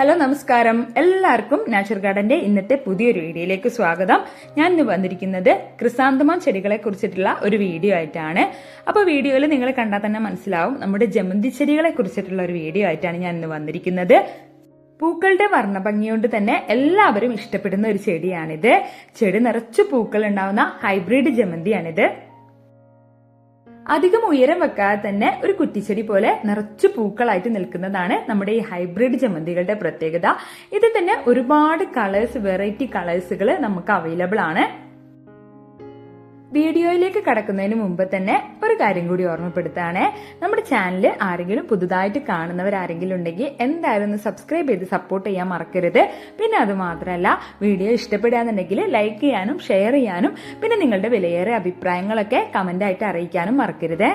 Hello നമസ്കാരം. എല്ലാവർക്കും natural ഗാർഡന്റെ ഇന്നത്തെ പുതിയൊരു വീഡിയോയിലേക്ക് സ്വാഗതം. ഞാൻ ഇന്ന് വന്നിരിക്കുന്നത് ക്രിസാന്തമം ചെടികളെ കുറിച്ചിട്ടുള്ള ഒരു വീഡിയോ ആയിട്ടാണ്. അപ്പോൾ വീഡിയോയിൽ നിങ്ങൾ കണ്ടാൽ തന്നെ മനസ്സിലാവും നമ്മുടെ ജമന്തി ചെടികളെ കുറിച്ചിട്ടുള്ള ഒരു വീഡിയോ ആയിട്ടാണ് ഞാൻ ഇന്ന് വന്നിരിക്കുന്നത്. പൂക്കളുടെ വർണഭംഗി കൊണ്ട് തന്നെ എല്ലാവരും ഇഷ്ടപ്പെടുന്ന ഒരു ചെടിയാണിത്. ചെടി നിറച്ചു പൂക്കൾ ഉണ്ടാവുന്ന ഹൈബ്രിഡ് ജമന്തിയാണിത്. അധികം ഉയരം വെക്കാതെ തന്നെ ഒരു കുറ്റിച്ചെടി പോലെ നിറച്ചു പൂക്കളായിട്ട് നിൽക്കുന്നതാണ് നമ്മുടെ ഈ ഹൈബ്രിഡ് ജമന്തികളുടെ പ്രത്യേകത. ഇതിൽ തന്നെ ഒരുപാട് കളേഴ്സ് വെറൈറ്റി കളേഴ്സുകൾ നമുക്ക് അവൈലബിൾ ആണ്. വീഡിയോയിലേക്ക് കടക്കുന്നതിന് മുമ്പ് തന്നെ ഒരു കാര്യം കൂടി ഓർമ്മപ്പെടുത്താണ് നമ്മുടെ ചാനൽ ആരെങ്കിലും പുതുതായിട്ട് കാണുന്നവർ ആരെങ്കിലും ഉണ്ടെങ്കിൽ എന്തായാലും ഒന്ന് സബ്സ്ക്രൈബ് ചെയ്ത് സപ്പോർട്ട് ചെയ്യാൻ മറക്കരുത്. പിന്നെ അത് മാത്രമല്ല വീഡിയോ ഇഷ്ടപ്പെടുകയാണെന്നുണ്ടെങ്കിൽ ലൈക്ക് ചെയ്യാനും ഷെയർ ചെയ്യാനും പിന്നെ നിങ്ങളുടെ വിലയേറെ അഭിപ്രായങ്ങളൊക്കെ കമന്റ് അറിയിക്കാനും മറക്കരുത്.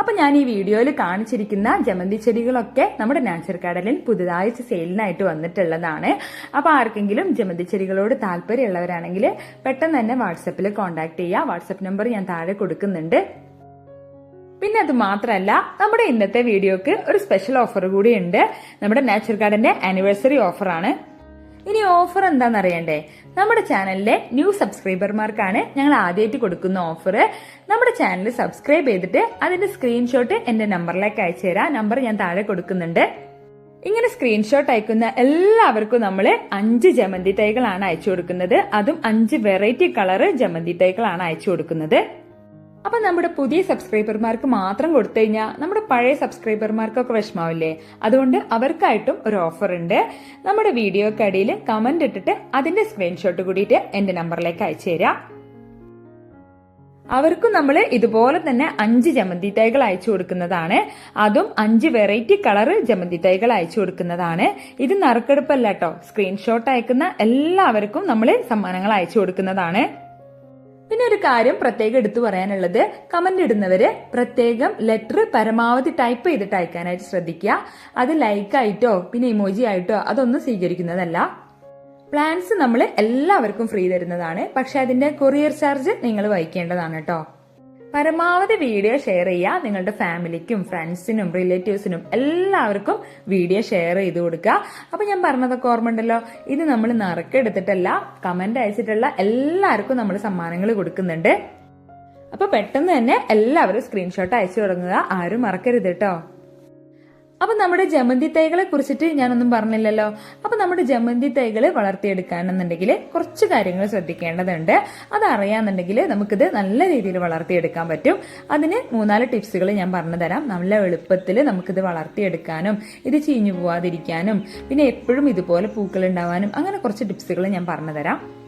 അപ്പൊ ഞാൻ ഈ വീഡിയോയിൽ കാണിച്ചിരിക്കുന്ന ജമന്തി ചെടികളൊക്കെ നമ്മുടെ നാച്ചുറൽ കടലിൽ പുതുതായി സെയിലിനായിട്ട് വന്നിട്ടുള്ളതാണ്. അപ്പൊ ആർക്കെങ്കിലും ജമന്തി ചെടികളോട് താല്പര്യമുള്ളവരാണെങ്കിൽ പെട്ടെന്ന് തന്നെ വാട്സപ്പിൽ കോൺടാക്ട് ചെയ്യുക വാട്സപ്പ് നമ്പർ ഞാൻ താഴെ കൊടുക്കുന്നുണ്ട്. പിന്നെ അത് മാത്രമല്ല നമ്മുടെ ഇന്നത്തെ വീഡിയോക്ക് ഒരു സ്പെഷ്യൽ ഓഫർ കൂടി ഉണ്ട് നമ്മുടെ നാച്ചുറൽ കാർഡിന്റെ ആനിവേഴ്സറി ഓഫറാണ്. ഇനി ഓഫർ എന്താണെന്ന് അറിയണ്ടേ? നമ്മുടെ ചാനലിലെ ന്യൂ സബ്സ്ക്രൈബർമാർക്കാണ് ഞങ്ങൾ ആദ്യമായിട്ട് കൊടുക്കുന്ന ഓഫർ നമ്മുടെ ചാനൽ സബ്സ്ക്രൈബ് ചെയ്തിട്ട് അതിന്റെ സ്ക്രീൻഷോട്ട് എന്റെ നമ്പറിലേക്ക് അയച്ചു തരാം. നമ്പർ ഞാൻ താഴെ കൊടുക്കുന്നുണ്ട്. ഇങ്ങനെ സ്ക്രീൻഷോട്ട് അയക്കുന്ന എല്ലാവർക്കും നമ്മൾ അഞ്ച് ജമന്തി തൈകളാണ് അയച്ചു കൊടുക്കുന്നത്. അതും അഞ്ച് വെറൈറ്റി കളർ ജമന്തി തൈകളാണ് അയച്ചു കൊടുക്കുന്നത്. അപ്പൊ നമ്മുടെ പുതിയ സബ്സ്ക്രൈബർമാർക്ക് മാത്രം കൊടുത്തു കഴിഞ്ഞാൽ നമ്മുടെ പഴയ സബ്സ്ക്രൈബർമാർക്കൊക്കെ വിഷമാവില്ലേ? അതുകൊണ്ട് അവർക്കായിട്ടും ഒരു ഓഫർ ഉണ്ട്. നമ്മുടെ വീഡിയോക്കടിയിൽ കമന്റ് ഇട്ടിട്ട് അതിന്റെ സ്ക്രീൻഷോട്ട് കൂടിയിട്ട് എന്റെ നമ്പറിലേക്ക് അയച്ചു തരാം. അവർക്കും നമ്മൾ ഇതുപോലെ തന്നെ അഞ്ച് ജമന്തി തൈകൾ അയച്ചു കൊടുക്കുന്നതാണ്. അതും അഞ്ച് വെറൈറ്റി കളർ ജമന്തി തൈകൾ അയച്ചു കൊടുക്കുന്നതാണ്. ഇത് നറുക്കെടുപ്പല്ല കേട്ടോ. സ്ക്രീൻഷോട്ട് അയക്കുന്ന എല്ലാവർക്കും നമ്മൾ സമ്മാനങ്ങൾ അയച്ചു കൊടുക്കുന്നതാണ്. പിന്നെ ഒരു കാര്യം പ്രത്യേകം എടുത്തു പറയാനുള്ളത്. കമന്റ് ഇടുന്നവര് പ്രത്യേകം ലെറ്റർ പരമാവധി ടൈപ്പ് ചെയ്തിട്ട് അയക്കാനായിട്ട് ശ്രദ്ധിക്കുക. അത് ലൈക്ക് ആയിട്ടോ പിന്നെ ഇമോജി ആയിട്ടോ അതൊന്നും സ്വീകരിക്കുന്നതല്ല. പ്ലാൻസ് നമ്മൾ എല്ലാവർക്കും ഫ്രീ തരുന്നതാണ്. പക്ഷെ അതിന്റെ കൊറിയർ ചാർജ് നിങ്ങൾ വഹിക്കേണ്ടതാണ് കേട്ടോ. പരമാവധി വീഡിയോ ഷെയർ ചെയ്യുക. നിങ്ങളുടെ ഫാമിലിക്കും ഫ്രണ്ട്സിനും റിലേറ്റീവ്സിനും എല്ലാവർക്കും വീഡിയോ ഷെയർ ചെയ്ത് കൊടുക്കുക. അപ്പൊ ഞാൻ പറഞ്ഞതൊക്കെ ഓർമ്മ ഉണ്ടല്ലോ ഇത് നമ്മൾ നറുക്കെടുത്തിട്ടല്ല കമന്റ് അയച്ചിട്ടുള്ള എല്ലാവർക്കും നമ്മൾ സമ്മാനങ്ങൾ കൊടുക്കുന്നുണ്ട്. അപ്പൊ പെട്ടെന്ന് തന്നെ എല്ലാവരും സ്ക്രീൻഷോട്ട് അയച്ചു തുടങ്ങുക. ആരും മറക്കരുത് കേട്ടോ. അപ്പൊ നമ്മുടെ ജമന്തി തൈകളെ കുറിച്ചിട്ട് ഞാനൊന്നും പറഞ്ഞില്ലല്ലോ. അപ്പൊ നമ്മുടെ ജമന്തി തൈകൾ വളർത്തിയെടുക്കാനെന്നുണ്ടെങ്കിൽ കുറച്ച് കാര്യങ്ങൾ ശ്രദ്ധിക്കേണ്ടതുണ്ട്. അത് അറിയാന്നുണ്ടെങ്കിൽ നമുക്കിത് നല്ല രീതിയിൽ വളർത്തിയെടുക്കാൻ പറ്റും. അതിന് മൂന്നാൽ ടിപ്സുകൾ ഞാൻ പറഞ്ഞു തരാം. നല്ല എളുപ്പത്തിൽ നമുക്കിത് വളർത്തിയെടുക്കാനും ഇത് ചീഞ്ഞു പോവാതിരിക്കാനും പിന്നെ എപ്പോഴും ഇതുപോലെ പൂക്കൾ ഉണ്ടാവാനും അങ്ങനെ കുറച്ച് ടിപ്സുകൾ ഞാൻ പറഞ്ഞു തരാം.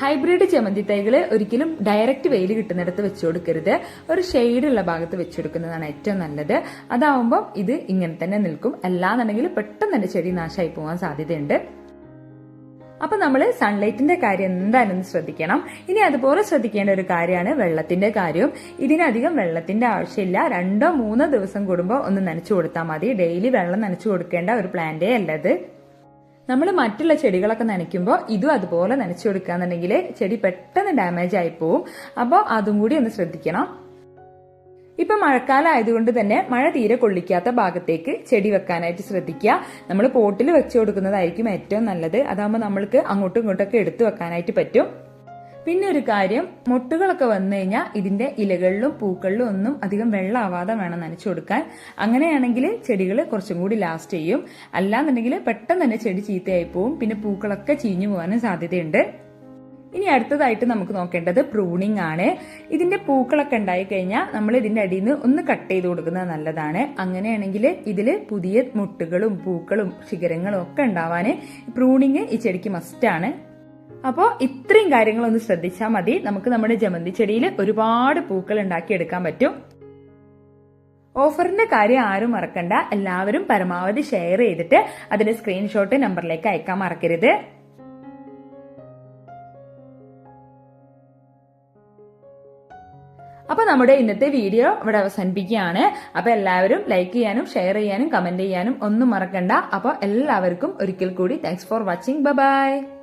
ഹൈബ്രിഡ് ചെമന്തി തൈകൾ ഒരിക്കലും ഡയറക്റ്റ് വെയിൽ കിട്ടുന്നിടത്ത് വെച്ചു കൊടുക്കരുത്. ഒരു ഷെയ്ഡുള്ള ഭാഗത്ത് വെച്ചുകൊടുക്കുന്നതാണ് ഏറ്റവും നല്ലത്. അതാവുമ്പോൾ ഇത് ഇങ്ങനെ തന്നെ നിൽക്കും. അല്ലാന്നുണ്ടെങ്കിൽ പെട്ടെന്ന് തന്നെ ചെടി നാശമായി പോകാൻ സാധ്യതയുണ്ട്. അപ്പൊ നമ്മൾ സൺലൈറ്റിന്റെ കാര്യം എന്തായാലും ശ്രദ്ധിക്കണം. ഇനി അതുപോലെ ശ്രദ്ധിക്കേണ്ട ഒരു കാര്യമാണ് വെള്ളത്തിന്റെ കാര്യം ഇതിനധികം വെള്ളത്തിന്റെ ആവശ്യമില്ല. രണ്ടോ മൂന്നോ ദിവസം കൂടുമ്പോൾ ഒന്ന് നനച്ചു കൊടുത്താൽ മതി. ഡെയിലി വെള്ളം നനച്ചു കൊടുക്കേണ്ട ഒരു പ്ലാന്റേ അല്ലത് നമ്മൾ മറ്റുള്ള ചെടികളൊക്കെ നനയ്ക്കുമ്പോൾ ഇതും അതുപോലെ നനച്ചു കൊടുക്കുകയെന്നുണ്ടെങ്കിൽ ചെടി പെട്ടെന്ന് ഡാമേജ് ആയി പോവും. അപ്പോൾ അതും കൂടി ഒന്ന് ശ്രദ്ധിക്കണം. ഇപ്പൊ മഴക്കാലം ആയതുകൊണ്ട് തന്നെ മഴ തീരെ കൊള്ളിക്കാത്ത ഭാഗത്തേക്ക് ചെടി വെക്കാനായിട്ട് ശ്രദ്ധിക്കുക. നമ്മൾ പോട്ടിൽ വെച്ചു കൊടുക്കുന്നതായിരിക്കും ഏറ്റവും നല്ലത്. അതാകുമ്പോൾ നമ്മൾക്ക് അങ്ങോട്ടും ഇങ്ങോട്ടൊക്കെ എടുത്തു വെക്കാനായിട്ട് പറ്റും. പിന്നെ ഒരു കാര്യം മുട്ടുകളൊക്കെ വന്നു കഴിഞ്ഞാൽ ഇതിന്റെ ഇലകളിലും പൂക്കളിലും ഒന്നും അധികം വെള്ളമാവാതെ വേണം നനച്ചു കൊടുക്കാൻ. അങ്ങനെയാണെങ്കിൽ ചെടികൾ കുറച്ചും കൂടി ലാസ്റ്റ് ചെയ്യും. അല്ലാന്നുണ്ടെങ്കിൽ പെട്ടെന്ന് തന്നെ ചെടി ചീത്തയായി പോവും. പിന്നെ പൂക്കളൊക്കെ ചീഞ്ഞു പോകാനും സാധ്യതയുണ്ട്. ഇനി അടുത്തതായിട്ട് നമുക്ക് നോക്കേണ്ടത് പ്രൂണിംഗ് ആണ്. ഇതിന്റെ പൂക്കളൊക്കെ ഉണ്ടായി കഴിഞ്ഞാൽ നമ്മൾ ഇതിന്റെ അടിയിൽ നിന്ന് ഒന്ന് കട്ട് ചെയ്ത് കൊടുക്കുന്നത് നല്ലതാണ്. അങ്ങനെയാണെങ്കിൽ ഇതിൽ പുതിയ മുട്ടുകളും പൂക്കളും ശിഖരങ്ങളും ഒക്കെ ഉണ്ടാവാൻ പ്രൂണിങ് ഈ ചെടിക്ക് മസ്റ്റാണ് അപ്പോൾ ഇത്രയും കാര്യങ്ങളൊന്ന് ശ്രദ്ധിച്ചാൽ മതി. നമുക്ക് നമ്മുടെ ജമന്തി ചെടിയിൽ ഒരുപാട് പൂക്കൾ ഉണ്ടാക്കിയെടുക്കാൻ പറ്റും. ഓഫറിന്റെ കാര്യം ആരും മറക്കണ്ട. എല്ലാവരും പരമാവധി ഷെയർ ചെയ്തിട്ട് അതിന്റെ സ്ക്രീൻഷോട്ട് നമ്പറിലേക്ക് അയക്കാൻ മറക്കരുത്. അപ്പൊ നമ്മുടെ ഇന്നത്തെ വീഡിയോ ഇവിടെ അവസാനിപ്പിക്കുകയാണ്. അപ്പൊ എല്ലാവരും ലൈക്ക് ചെയ്യാനും ഷെയർ ചെയ്യാനും കമന്റ് ചെയ്യാനും ഒന്നും മറക്കണ്ട. അപ്പൊ എല്ലാവർക്കും ഒരിക്കൽ കൂടി താങ്ക്സ് ഫോർ വാച്ചിങ് ബൈ